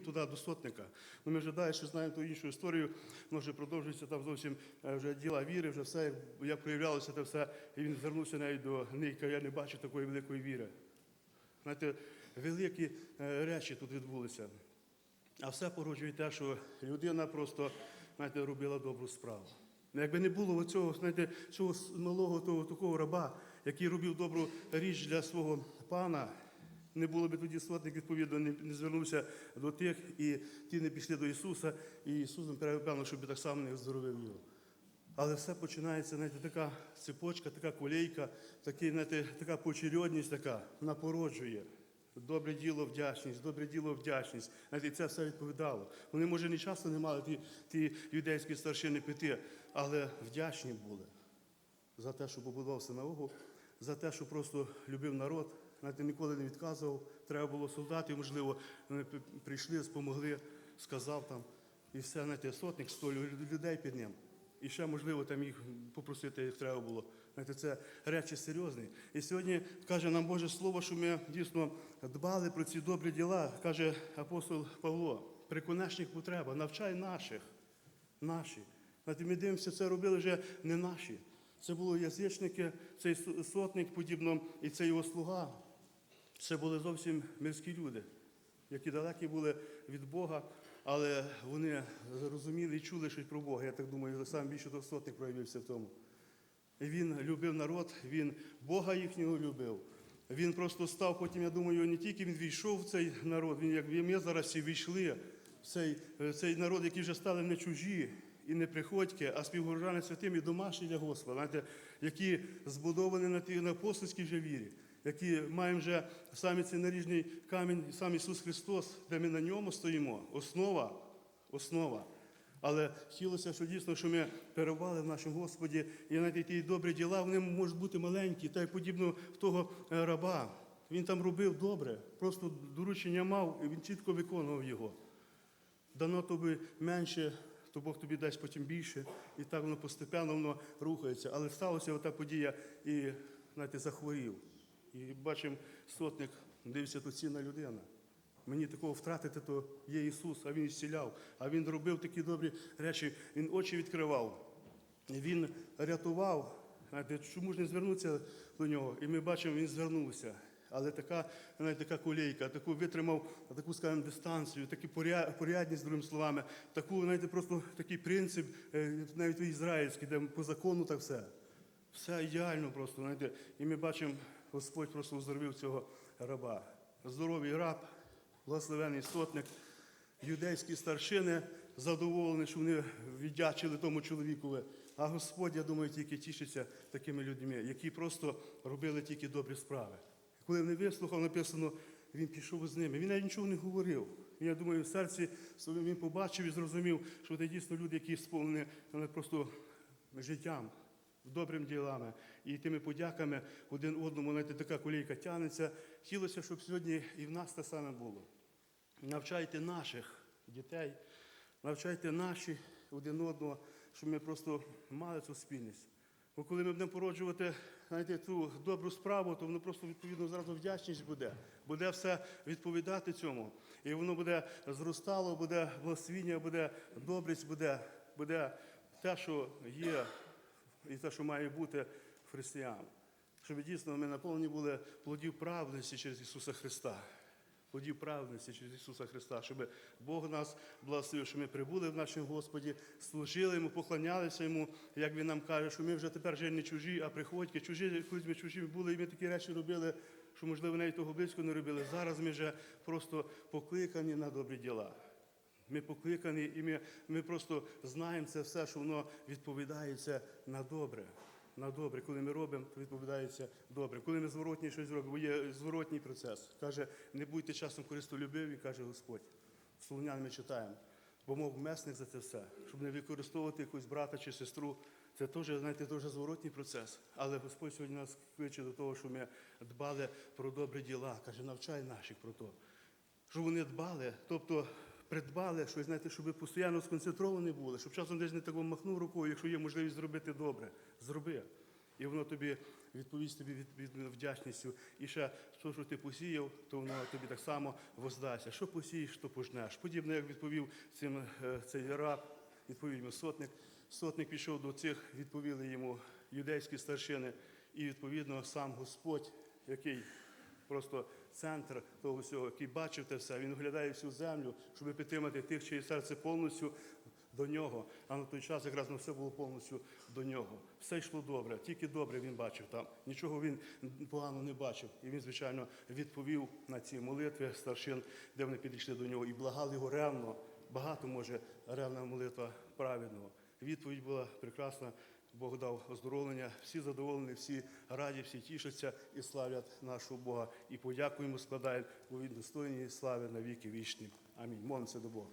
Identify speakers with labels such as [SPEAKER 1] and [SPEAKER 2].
[SPEAKER 1] туди до сотника. Ну, ми вже далі знаємо ту іншу історію, воно вже продовжується там зовсім е, вже діла віри, вже все, як, проявлялося те все. І він звернувся навіть до них, я не бачу такої великої віри. Знаєте, великі е, речі тут відбулися. А все породжує те, що людина просто знаєте, робила добру справу. Ну, Якби не було цього, знаєте, цього малого того, такого раба, який робив добру річ для свого пана, не було б тоді сотник, відповідно, не, звернувся до тих, і ті не пішли до Ісуса, і Ісус, напевно, щоб так само не оздоровив його. Але все починається, знаєте, така цепочка, така колейка, такий, знаєте, така поочередність така, вона породжує. Добре діло, вдячність, добре діло, вдячність. Знаєте, і це все відповідало. Вони, може, не часто не мали ті, ті юдейські старшини піти, але вдячні були за те, що побудував синагогу, за те, що просто любив народ. Знаєте, ніколи не відказував. Треба було солдатів, можливо, прийшли, спомогли, сказав там. І все, знаєте, сотник, сто лю- людей під ним. І ще, можливо, там їх попросити, як треба було. Знаєте, це речі серйозні. І сьогодні каже нам Боже Слово, що ми дійсно дбали про ці добрі діла, каже апостол Павло. При конечних потребах, навчай наших наші. Знаєте, ми дивимося, це робили вже не наші. Це були язичники, цей сотник подібно, і це його слуга. Це були зовсім мирські люди, які далекі були від Бога, але вони розуміли і чули щось про Бога. Я так думаю, сам більше то сотник проявився в тому. І Він любив народ, він Бога їхнього любив. Він просто став, потім, я думаю, не тільки він війшов в цей народ, він як ми зараз всі війшли в цей, в цей народ, який вже стали не чужі і не приходьки, а співгорожани святим і домашні для Господа, знаєте, які збудовані на на апостольській вже вірі, які маємо вже саме цей наріжний камінь, сам Ісус Христос, де ми на ньому стоїмо. Основа, основа. Але хотілося, що дійсно, що ми перебували в нашому Господі, і навіть ті добрі діла, вони можуть бути маленькі, та й подібно в того е, раба. Він там робив добре, просто доручення мав, і він чітко виконував його. Дано тобі менше, то Бог тобі дасть потім більше. І так воно постепенно воно рухається. Але сталася ота подія і знаєте, захворів. І бачимо, сотник дивиться, то цінна людина. Мені такого втратити, то є Ісус, а Він зціляв, а Він робив такі добрі речі, Він очі відкривав, Він рятував. Чому ж не звернутися до нього? І ми бачимо, він звернувся. Але така, знаєте, така колейка, таку витримав таку, скажімо, дистанцію, таку порядність, другими словами, таку, знаєте, просто такий принцип, е, навіть ізраїльський, де по закону так все. Все ідеально просто, знаєте. І ми бачимо, Господь просто оздоровив цього раба. Здоровий раб, благословений сотник, юдейські старшини задоволені, що вони віддячили тому чоловікові. А Господь, я думаю, тільки тішиться такими людьми, які просто робили тільки добрі справи. Коли вони вислухав, написано, він пішов з ними. Він навіть нічого не говорив. Я думаю, в серці він побачив і зрозумів, що це дійсно люди, які сповнені просто життям, добрими ділами і тими подяками один одному, знаєте, така колійка тягнеться. Хотілося, щоб сьогодні і в нас те саме було. Навчайте наших дітей, навчайте наші один одного, щоб ми просто мали цю спільність. Бо коли ми будемо породжувати знаєте, цю добру справу, то воно просто відповідно зразу вдячність буде. Буде все відповідати цьому. І воно буде зростало, буде благословіння, буде добрість, буде, буде те, що є, і те, що має бути християн. Щоб дійсно ми наповнені були плодів праведності через Ісуса Христа плодів праведності через Ісуса Христа, щоб Бог нас благословив, щоб ми прибули в нашому Господі, служили Йому, поклонялися Йому, як Він нам каже, що ми вже тепер вже не чужі, а приходьки. Чужі, колись ми чужі були, і ми такі речі робили, що, можливо, навіть того близько не робили. Зараз ми вже просто покликані на добрі діла. Ми покликані, і ми, ми просто знаємо це все, що воно відповідається на добре. На добре, коли ми робимо, то відповідається добре. Коли ми зворотні щось робимо, бо є зворотній процес. Каже, не будьте часом користолюбиві, каже Господь. Солонян ми читаємо. Бо мов месник за це все, щоб не використовувати якусь брата чи сестру. Це теж, знаєте, дуже зворотній процес. Але Господь сьогодні нас кличе до того, щоб ми дбали про добрі діла. Каже, навчай наших про то щоб вони дбали, тобто придбали щось, знаєте, щоб ви постійно сконцентровані були, щоб часом десь не тако махнув рукою, якщо є можливість зробити добре, зроби. І воно тобі відповість тобі від, від вдячністю. І ще що, що ти посіяв, то воно тобі так само воздасться. Що посієш, то пожнеш. Подібно як відповів цим е, цей раб, відповів йому сотник. Сотник пішов до цих, відповіли йому юдейські старшини, і відповідно сам Господь, який просто центр того всього, який бачив те все, він оглядає всю землю, щоб підтримати тих, чиє серце повністю до нього. А на той час якраз на все було повністю до нього. Все йшло добре, тільки добре він бачив там. Нічого він погано не бачив. І він, звичайно, відповів на ці молитви старшин, де вони підійшли до нього і благали його ревно. Багато може ревна молитва праведного. Відповідь була прекрасна. Бог дав оздоровлення, всі задоволені, всі раді, всі тішаться і славлять нашого Бога. І подякуємо складаємо, бо він достойний слави на віки вічні. Амінь. Молимося до Бога.